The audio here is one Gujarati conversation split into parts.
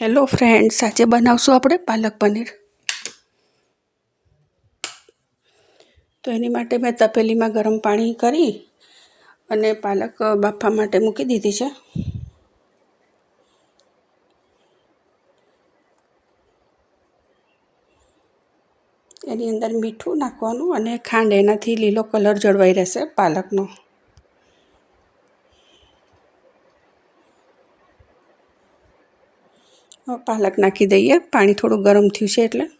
હેલો ફ્રેન્ડ્સ આજે બનાવશું આપણે પાલક પનીર. તો એની માટે મેં તપેલીમાં ગરમ પાણી કરી અને પાલક બાફવા માટે મૂકી દીધી છે. એની અંદર મીઠું નાખવાનું અને ખાંડ, એનાથી લીલો કલર જળવાઈ રહેશે પાલકનો. પાલક નાખી દઈએ. પાણી થોડું ગરમ થયું છે એટલે.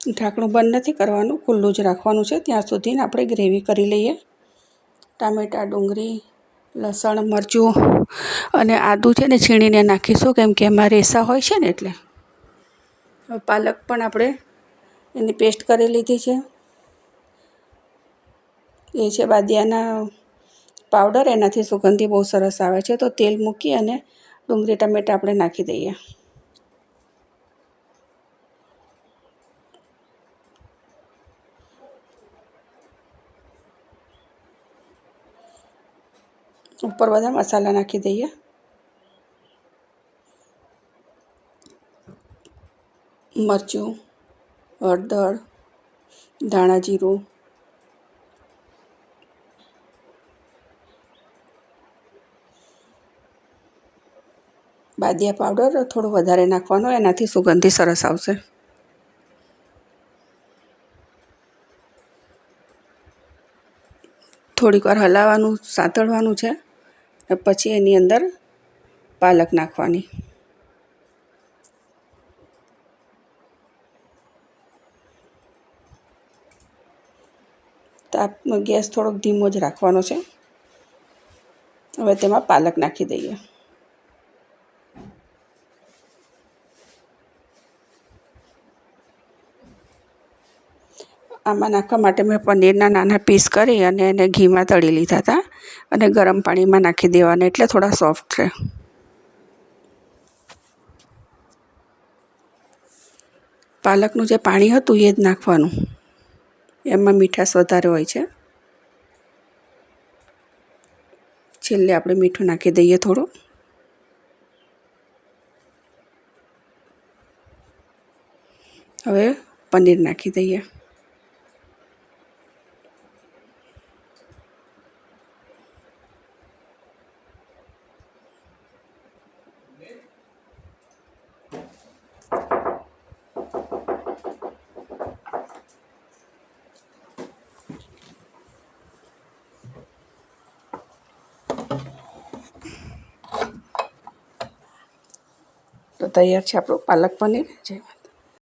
ઢાંકણું બંધ નથી કરવાનું, ખુલ્લું જ રાખવાનું છે. ત્યાં સુધીને આપણે ગ્રેવી કરી લઈએ. ટામેટાં, ડુંગળી, લસણ, મરચું અને આદું છે ને છીણીને નાખીશું, કેમ કે એમાં રેસા હોય છે ને એટલે. પાલક પણ આપણે એની પેસ્ટ કરી લીધી છે. એ છે બાદિયાના પાવડર. એનાથી સુગંધી બહુ સરસ આવે છે. તો તેલ મૂકી અને ડુંગળી, ટમેટા આપણે નાખી દઈએ. ઉપર બધા મસાલા નાખી દઈએ. મરચું હળદર, ધાણા જીરું, બાદિયા પાવડર થોડો વધારે નાખવાનો, એનાથી સુગંધી સરસ આવશે. થોડીક વાર હલાવવાનું, સાંતળવાનું છે પછી એની અંદર પાલક નાખવાની. તાપ ગેસ થોડોક ધીમો જ રાખવાનો છે. હવે તેમાં પાલક નાખી દઈએ. આમાં નાખવા માટે મેં પનીરના નાના પીસ કરી અને એને ઘીમાં તળી લીધા હતા અને ગરમ પાણીમાં નાખી દેવાના એટલે થોડા સોફ્ટ રહે પાલકનું જે પાણી હતું એ જ નાખવાનું. એમાં મીઠાશ વધારે હોય છે. છેલ્લે આપણે મીઠું નાખી દઈએ થોડું. હવે પનીર નાખી દઈએ. તો તૈયાર છે આપણું પાલક પનીર જય